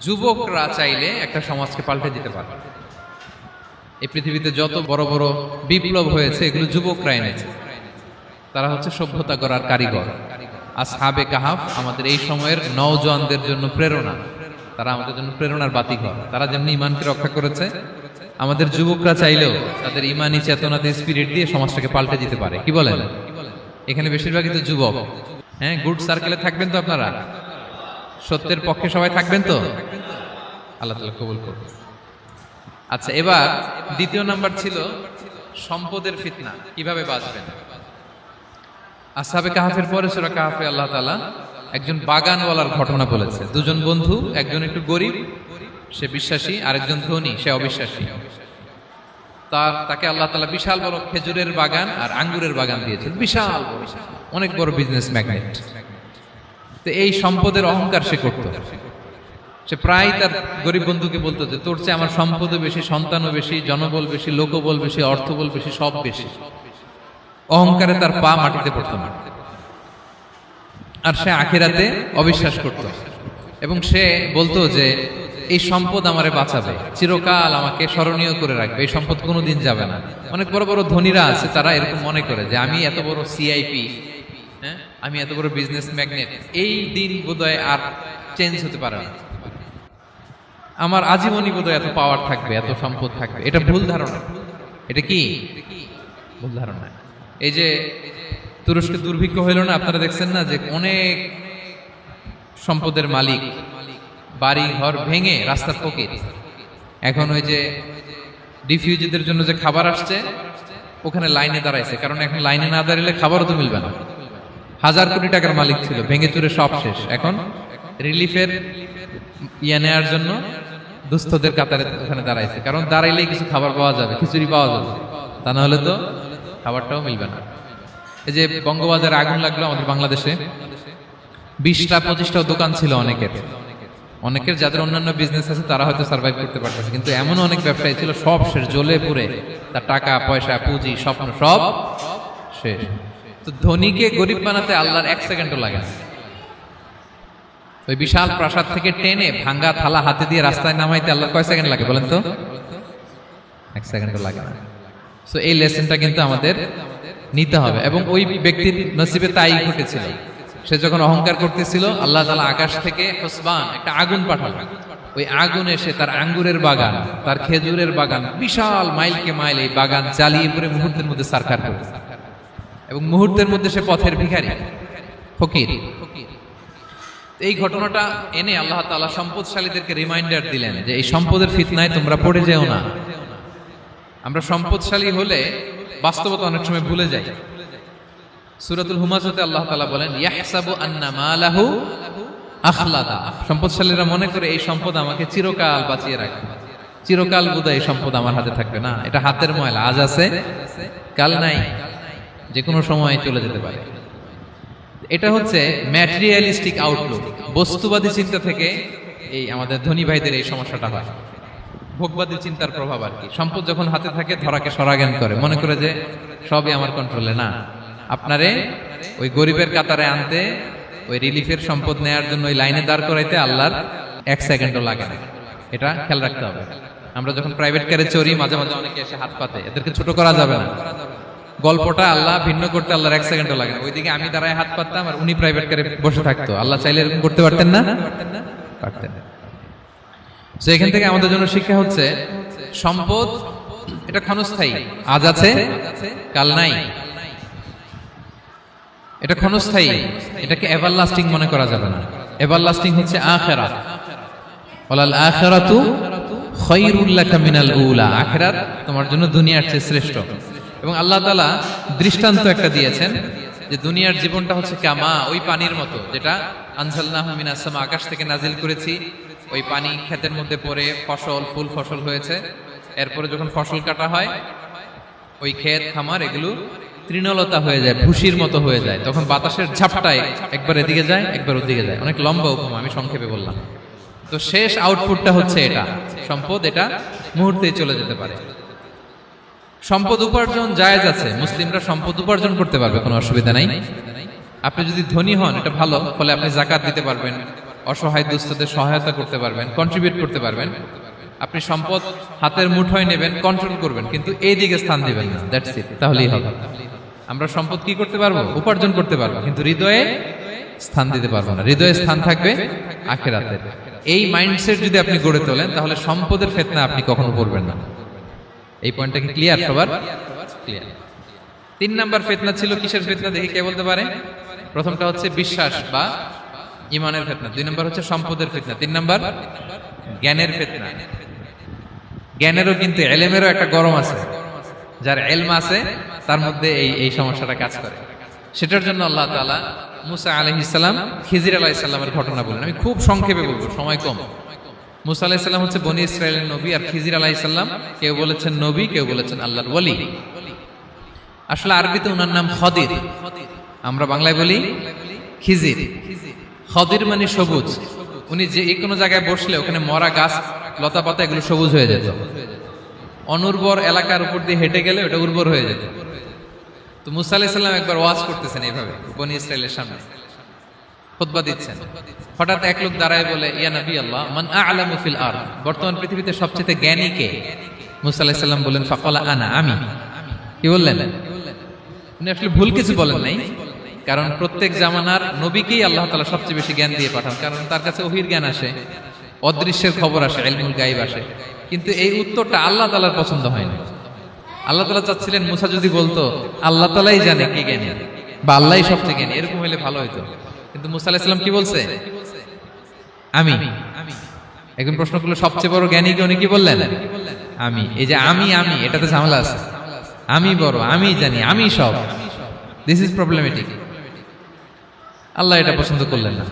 যুবকরা চাইলে একটা সমাজকে পাল্টে দিতে পারে। এই পৃথিবীতে যত বড় বড় বিপ্লব হয়েছে, এগুলো যুবকরা এনেছে। তারা হচ্ছে সভ্যতা করার কারিগর। আসহাবে কাহাফ আমাদের এই সময়ের নওজোয়ানদের জন্য প্রেরণা। তারা আমাদের জন্য প্রেরণার বাতিঘর। তারা যেমনি ইমানকে রক্ষা করেছে, আমাদের যুবকরা চাইলেও তাদের ইমানি চেতনাতে স্পিরিট দিয়ে সমাজটাকে পাল্টে দিতে পারে। কি বলেন? এখানে বেশিরভাগই তো যুবক। হ্যাঁ গুড সার্কেলে থাকবেন তো আপনারা। সত্যের পক্ষে সবাই থাকবেন তো? আল্লাহ তালা কবুল করুন আচ্ছা এবার দ্বিতীয় নাম্বার ছিল সম্পদের ফিতনা, কীভাবে বাঁচবেন? আসাবে কাহাফের পরে সুরা কাহাফে আল্লাহ তালা একজন বাগানওয়ালার ঘটনা বলেছে। দুজন বন্ধু, একজন একটু গরিব, সে বিশ্বাসী, আরেকজন ধনী, সে অবিশ্বাসী। তার, তাকে আল্লাহ তালা বিশাল বড় খেজুরের বাগান আর আঙ্গুরের বাগান দিয়েছেন। বিশাল অনেক বড় বিজনেস ম্যাগনেট তো এই সম্পদের অহংকার সে করত। সে প্রায় তার গরিব বন্ধুকে বলতো যে, তোর চেয়ে আমার সম্পদও বেশি, সন্তানও বেশি, জনবল বেশি লোকবল বেশি, অর্থবল বেশি, সব বেশি। অহংকারে তার পা মাটিতে পড়তো না। আর সে আখেরাতে অবিশ্বাস করত। এবং সে বলতো যে, এই সম্পদ আমারে বাঁচাবে, চিরকাল আমাকে স্মরণীয় করে রাখবে, এই সম্পদ কোনোদিন যাবে না। অনেক বড় বড় ধনীরা আছে, তারা এরকম মনে করে যে, আমি এত বড় সিআইপি আমি এত বড় বিজনেস ম্যাগনেট এই দিন বোধহয় আর চেঞ্জ হতে পারে না। আমার আজীবনই বোধহয় এত পাওয়ার থাকবে, এত সম্পদ থাকবে। এটা ভুল ধারণা। এটা কি? ভুল ধারণা। এই যে তুরস্কে দুর্ভিক্ষ হইল না, আপনারা দেখছেন না যে অনেক সম্পদের মালিক, বাড়ি ঘর ভেঙে রাস্তার ফকির। এখন ওই যে ডিফিউজিদের জন্য যে খাবার আসছে, ওখানে লাইনে দাঁড়াইছে। কারণ এখন লাইনে না দাঁড়ালে খাবারও তো মিলবে না। হাজার কোটি টাকার মালিক ছিল, ভেঙে চুরে সব শেষ। এখন রিলিফের ইয়ে নেওয়ার জন্য দুস্থদের কাতারে ওখানে দাঁড়াইছে। কারণ দাঁড়াইলেই কিছু খাবার পাওয়া যাবে, খিচুড়ি পাওয়া যাবে। তা না হলে তো খাবারটাও মিলবে না। এই যে বঙ্গবাজারে আগুন লাগল আমাদের বাংলাদেশে, বিশটা পঁচিশটাও দোকান ছিল অনেকের। অনেকের যাদের অন্যান্য বিজনেস আছে, তারা হয়তো সার্ভাইভ করতে পারতেছে। কিন্তু এমন অনেক ব্যবসায়ী ছিল, সব শেষ, জ্বলে পুড়ে। তার টাকা, পয়সা, পুঁজি, স্বপ্ন সব শেষ। তো ধনীকে গরিব বানাতে আল্লাহর এক সেকেন্ডও লাগে না। ওই বিশাল প্রাসাদ থেকে টেনে ভাঙ্গা থালা হাতে দিয়ে রাস্তায় নামাইতে আল্লাহ কয় সেকেন্ড লাগে বলেন তো? এক সেকেন্ডও লাগে না। সো এই লেসনটা কিন্তু আমাদের নিতে হবে। এবং ওই ব্যক্তির নসিবে তাই ঘটেছিল। সে যখন অহংকার করতেছিল, আল্লাহ তালা আকাশ থেকে হোসবান, একটা আগুন পাঠালো। ওই আগুন এসে তার আঙ্গুরের বাগান, তার খেজুরের বাগান, বিশাল মাইলকে মাইল এই বাগান চালিয়ে পরে মুহূর্তের মধ্যে সারকার করে এবং মুহূর্তের মধ্যে সে পথের ভিখারি, ফকির। এই ঘটনাটা এনে আল্লাহ তাআলা সম্পদশালীদেরকে রিমাইন্ডার দিলেন যে এই সম্পদের ফিতনায় তোমরা পড়ে যেও না। আমরা সম্পদশালী হলে বাস্তবতা অনেক সময় ভুলে যাই। সুরাতুল হুমাজতে আল্লাহ তালা বলেন, ইয়াহসাবু আন্না মালাহু আখলাদা। সম্পদশালীরা মনে করে এই সম্পদ আমাকে চিরকাল বাঁচিয়ে রাখবে। চিরকাল বোধহয় এই সম্পদ আমার হাতে থাকবে। না, এটা হাতের ময়লা। আজ আছে, কাল নাই। যে কোনো সময় চলে যেতে পারে। এটা হচ্ছে ম্যাটেরিয়ালিস্টিক আউটলুক বস্তুবাদী চিন্তা থেকে এই আমাদের ধনী ভাইদের এই সমস্যাটা হয়। ভোগবাদী চিন্তার প্রভাব আর কি। সম্পদ যখন হাতে থাকে, ধরাকে সরাজ্ঞান করে। মনে করে যে সবই আমার কন্ট্রোলে না। আপনারে ওই গরিবের কাতারে আনতে, ওই রিলিফের সম্পদ নেয়ার জন্য ওই লাইনে দাঁড় করাইতে আল্লাহর এক সেকেন্ডও লাগে না। এটা খেয়াল রাখতে হবে। আমরা যখন প্রাইভেট কারে চড়ি, মাঝে মাঝে অনেকে এসে হাত পাতে। এদেরকে ছোট করা যাবে না। গল্পটা আল্লাহ ভিন্ন করতে আল্লাহর এক সেকেন্ডও লাগে না। ওইদিকে আমি দাঁড়ায় হাত পাততাম আর উনি প্রাইভেট কারে বসে থাকতো। আল্লাহ চাইলে এরকম করতে পারতেন না? পারতেন তো এখান থেকে আমাদের জন্য শিক্ষা হচ্ছে, সম্পদ, এটা ক্ষণস্থায়ী। আজ আছে, কাল নাই। এটা ক্ষণস্থায়ী। এটাকে এভারলাস্টিং মনে করা যাবে না। এভারলাস্টিং হচ্ছে আখেরা ওলাল আখেরাতু খৈরুল লাকা মিনাল উলা। আখেরাত তোমার জন্য দুনিয়ার চেয়ে শ্রেষ্ঠ। এবং আল্লাহ তালা দৃষ্টান্ত একটা দিয়েছেন যে দুনিয়ার জীবনটা হচ্ছে কামা, ওই পানির মতো, যেটা আনজালনাহু মিনাস সামা, আকাশ থেকে নাজিল করেছি। ওই পানি ক্ষেতের মধ্যে পড়ে ফসল, ফুল ফসল হয়েছে। এরপরে যখন ফসল কাটা হয়, ওই ক্ষেত, খামার, এগুলো তৃণলতা হয়ে যায়, ভুসির মতো হয়ে যায়। তখন বাতাসের ঝাপটায় একবার এদিকে যায়, একবার ওদিকে যায়। অনেক লম্বা উপমা, আমি সংক্ষেপে বললাম। তো শেষ আউটপুটটা হচ্ছে এটা। সম্পদ এটা মুহূর্তেই চলে যেতে পারে। সম্পদ উপার্জন জায়েজ আছে, মুসলিমরা সম্পদ উপার্জন করতে পারবে, কোনো অসুবিধা নাই। আপনি যদি ধনী হন, এটা ভালো, ফলে আপনি জাকাত দিতে পারবেন, অসহায় দুস্থদের সহায়তা করতে পারবেন কন্ট্রিবিউট করতে পারবেন। আপনি সম্পদ হাতের মুঠোয় নেবেন কন্ট্রোল করবেন, কিন্তু এই দিকে স্থান দিবেন না দ্যাটস ইট তাহলেই হবে। আমরা সম্পদ কি করতে পারব? উপার্জন করতে পারব, কিন্তু হৃদয়ে স্থান দিতে পারব না। হৃদয়ে স্থান থাকবে আখেরাতের এই মাইন্ডসেট যদি আপনি গড়ে তোলেন, তাহলে সম্পদের ফেতনা আপনি কখনো করবেন না। এই পয়েন্টটা কি ক্লিয়ার সবার ক্লিয়ার তিন নাম্বার ফেতনা ছিল কিসের ফেতনা দেখি কে বলতে পারে? প্রথমটা হচ্ছে বিশ্বাস বা ইমানের ফেতনা। দুই নম্বর হচ্ছে সম্পদের ফেতনা। তিন নাম্বার, জ্ঞানের ফেতনা। জ্ঞানেরও কিন্তু এলেমেরও একটা গরম আছে। যার এলম আছে, তার মধ্যে এই এই সমস্যাটা কাজ করে। সেটার জন্য আল্লাহ তাআলা মুসা আলহিসাল্লাম খিজির আলাইসাল্লামের ঘটনা বলেন আমি খুব সংক্ষেপে বলব, সময় কম। মুসা আলাইসাল্লাম হচ্ছে বনি ইসরায়েলের নবী আর খিজির আলাইসাল্লাম কেউ বলেছেন নবী, কেউ বলেছেন আল্লাহর ওলি আসলে আরবিতে ওনার নাম খদির। আমরা বাংলায় বলি খিজির। খদির মানে সবুজ। উনি যে কোনো জায়গায় বসলে ওখানে মরা গাছ, লতা পাতা এগুলো সবুজ হয়ে যেত। অনুর্বর এলাকার উপর দিয়ে হেঁটে গেলে ওটা উর্বর হয়ে যেত। তো মুসা আলাইসাল্লাম একবার ওয়াজ করতেছেন এইভাবে, বনি ইসরায়েলের সামনে। খুতবা দিচ্ছেন। হঠাৎ এক লোক দাঁড়ায় বলে, ইয়া নবী আল্লাহ, মান আ'লামু ফিল আরদ? বর্তমান পৃথিবীতে সবচেয়ে জ্ঞানী কে? মুসা আলাইহিস সালাম বললেন, ফাকালা আনা, আমি। কি বললেন? উনি আসলে ভুল কিছু বলেন নাই, কারণ প্রত্যেক জামানার নবীকেই আল্লাহ তাআলা সবচেয়ে বেশি জ্ঞান দিয়ে পাঠান, কারণ তার কাছে ওহির জ্ঞান আসে, অদৃশ্যের খবর আসে, ইলমুল গায়েব আসে। কিন্তু এই উত্তরটা আল্লাহ তাআলার পছন্দ হয়নি আল্লাহ তাআলা চাচ্ছিলেন, মুসা যদি বলতো, আল্লাহ তাআলাই জানে কে জ্ঞানী বা আল্লাহই সবচেয়ে জ্ঞানী। এরকম হলে ভালো হতো কিন্তু মুসা আলাইহিস কি বলছে? আমি। এখন প্রশ্ন করল সবচেয়ে বড় জ্ঞানী উনি কি বললেন? আমি। এই যে আমি আমি এটাতে ঝামেলা আছে। আমি বড় আমি জানি আমি সব। দিস ইজ প্রবলেমেটিক আল্লাহ এটা পছন্দ করলেন না।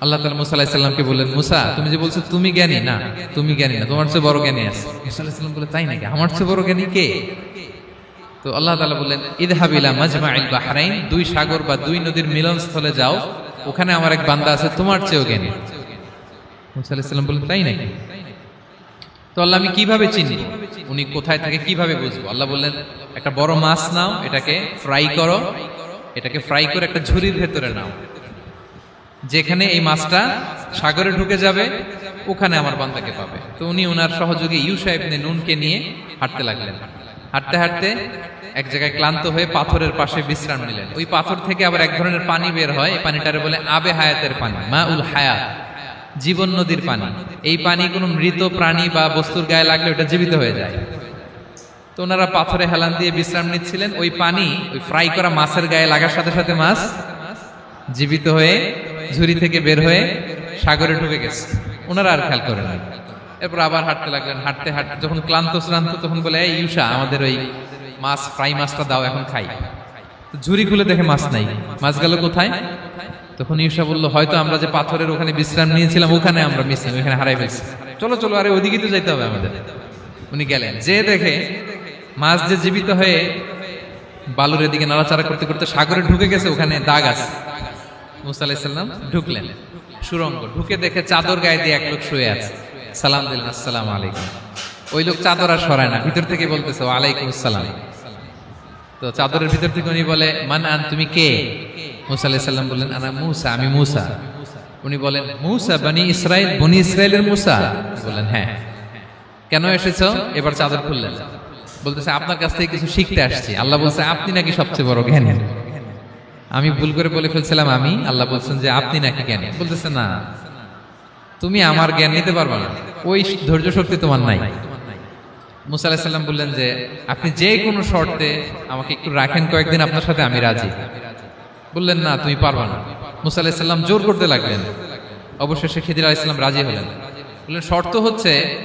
আল্লাহ তালা মুসা আলাহিসাল্লামকে বললেন মুসা তুমি যে বলছো তুমি জ্ঞানী না তুমি জ্ঞানী না তোমার চেয়ে বড় জ্ঞানী আছে। মুসা আলাহিসাল্লাম বলে তাই নাকি? আমার চেয়ে বড় জ্ঞানী কে? তো আল্লাহ তালা বললেন ইদহাবিলা মাজমাইল বাহরাইন, দুই সাগর বা দুই নদীর মিলনস্থলে যাও, ওখানে আমার এক বান্দা আছে, তোমার চেয়েও জ্ঞানী। মুসা বললেন, তাই নাকি? তো আল্লাহ আমি কীভাবে চিনি উনি কোথায় থাকে কীভাবে বুঝব? আল্লাহ বললেন, একটা বড় মাছ নাও, এটাকে ফ্রাই করো, এটাকে ফ্রাই করে একটা ঝুড়ির ভেতরে নাও। যেখানে এই মাছটা সাগরে ঢুকে যাবে, ওখানে আমার বান্দাকে পাবে। তো উনি ওনার সহযোগী ইউসা ইবনে নুনকে নিয়ে হাঁটতে লাগলেন। হাঁটতে হাঁটতে এক জায়গায় ক্লান্ত হয়ে পাথরের পাশে বিশ্রাম নিলেন। ওই পাথর থেকে আবার এক ধরনের পানি বের হয়। এই পানিটারে বলে আবে হায়াতের পানি মা উল হায়াত, জীবন নদীর পানি। এই পানি কোনো মৃত প্রাণী বা বস্তুর গায়ে লাগলে ওটা জীবিত হয়ে যায়। তো ওনারা পাথরে হেলান দিয়ে বিশ্রাম নিচ্ছিলেন। ওই পানি, ওই ফ্রাই করা মাছের গায়ে লাগার সাথে সাথে মাছ জীবিত হয়ে ঝুড়ি থেকে বের হয়ে সাগরে ঢুকে গেছে। ওনারা আর খেয়াল করেন এরপর আবার হাঁটতে লাগলেন, হাঁটতে হাঁটতে যখন ক্লান্ত শ্রান্ত তখন বলে, এই ইউসা আমাদের ওই মাছ, ফ্রাই মাছটা দাও, এখন খাই। ঝুড়ি খুলে দেখে মাছ নাই। মাছ গেল কোথায়? তখন ইউসা বলল, হয়তো আমরা যে পাথরের ওখানে বিশ্রাম নিয়েছিলাম, ওখানে আমরা মিসিং ওখানে হারাই ফেলছি। চলো চলো, আরে ওদিকে তো যাইতে হবে আমাদের। উনি গেলেন। যে দেখে মাছ যে জীবিত হয়ে বালুর এদিকে নাড়াচাড়া করতে করতে সাগরে ঢুকে গেছে, ওখানে দাগ আছে। মুসা আলাইসাল্লাম ঢুকলেন। সুরঙ্গ, ঢুকে দেখে চাদর গায়ে দিয়ে এক লোক শুয়ে আছে। সালাম দিলেন, আসসালাম আলাইকুম। ওই লোক চাদর আর সরায় না, ভিতর থেকে বলতেছে, ওয়ালাইকুম আসসালাম। তো চাদরের ভিতর থেকে উনি বলে মান আন তুমি কে? মুসা আলাইসাল্লাম বললেন, আনা মুসা, আমি মুসা। উনি বলেন, মুসা, বানি ইসরায়েল বনি ইসরায়েলের মুসা? বললেন হ্যাঁ। কেন এসেছ? এবার চাদর খুললেন। বলতেছে, আপনার কাছ থেকে কিছু শিখতে আসছি। আল্লাহ বলছে, আপনি নাকি সবচেয়ে বড় জ্ঞানী? আমি ভুল করে বলে ফেলছিলাম, আমি। আল্লাহ বলছেন যে, আপনি নাকি জ্ঞানী? বলতেছে, না। তুমি আমার জ্ঞান নিতে পারবে না। ওই ধৈর্য শক্তি তোমার নাই। মুসা আলাহিসাল্লাম বললেন যে আপনি যে কোনো শর্তে আমাকে একটু রাখেন কয়েকদিন আপনার সাথে আমি রাজি। বললেন না তুমি পারবা না। মুসা আলাহিসাল্লাম জোর করতে লাগলেন। অবশেষে খিদির আলাইসাল্লাম রাজি হলেন। বললেন শর্ত হচ্ছে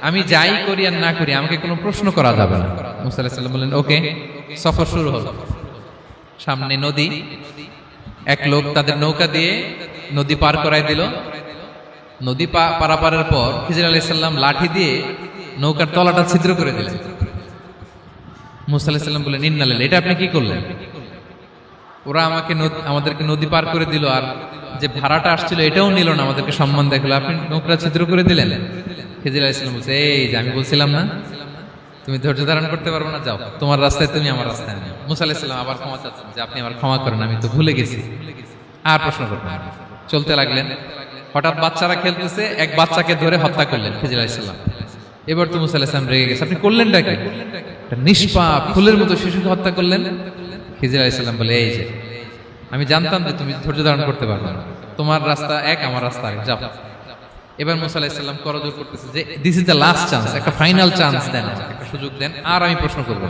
আমি যাই করি আর না করি আমাকে কোনো প্রশ্ন করা যাবে না। মুসা আলাহিসাল্লাম বললেন ওকে সফর শুরু হল। সামনে নদী। এক লোক তাদের নৌকা দিয়ে নদী পার করাই দিল। নদী পারাপারের পর খিজির আলি সাল্লাম লাঠি দিয়ে নৌকার তলাটা ছিদ্র করে দিলেন। মুসা আলাহি সাল্লাম বললেন ইন্নালেন এটা আপনি কি করলেন? ওরা আমাকে আমাদেরকে নদী পার করে দিল আর যে ভাড়াটা আসছিল এটাও নিল না, আমাদেরকে সম্মান দেখল। আপনি নৌকা ছিদ্র করে দিলেন। খিজির আলি সাল্লাম বলছে, এই যে আমি বলছিলাম না, তুমি ধৈর্য ধারণ করতে পারব না, যাও। তোমার রাস্তায় তুমি আমার রাস্তায় আমি মুসা আলাহিসাল্লাম আবার ক্ষমা চাচ্ছেন যে আপনি আমার ক্ষমা করেন, আমি তো ভুলে গেছি। আর প্রশ্ন করবেন। চলতে লাগলেন। হঠাৎ বাচ্চারা খেলতেছে, এক বাচ্চাকে ধরে হত্যা করলেন খিজির আলাইসাল্লাম এবার তো মুসা আলাইসলাম রেগে গেছে। আপনি করলেন কি? একটা নিষ্পাপ ফুলের মতো শিশুকে হত্যা করলেন। খিজির আলাইসাল্লাম বলে, এই যে, আমি জানতাম যে তুমি ধৈর্য ধারণ করতে পারবে না। তোমার রাস্তা এক, আমার রাস্তা এক যাও। এবার মুসা আলাইসাল্লাম করজোর করতেছে যে this is the last chance একটা ফাইনাল চান্স দেন, একটা সুযোগ দেন, আর আমি প্রশ্ন করব।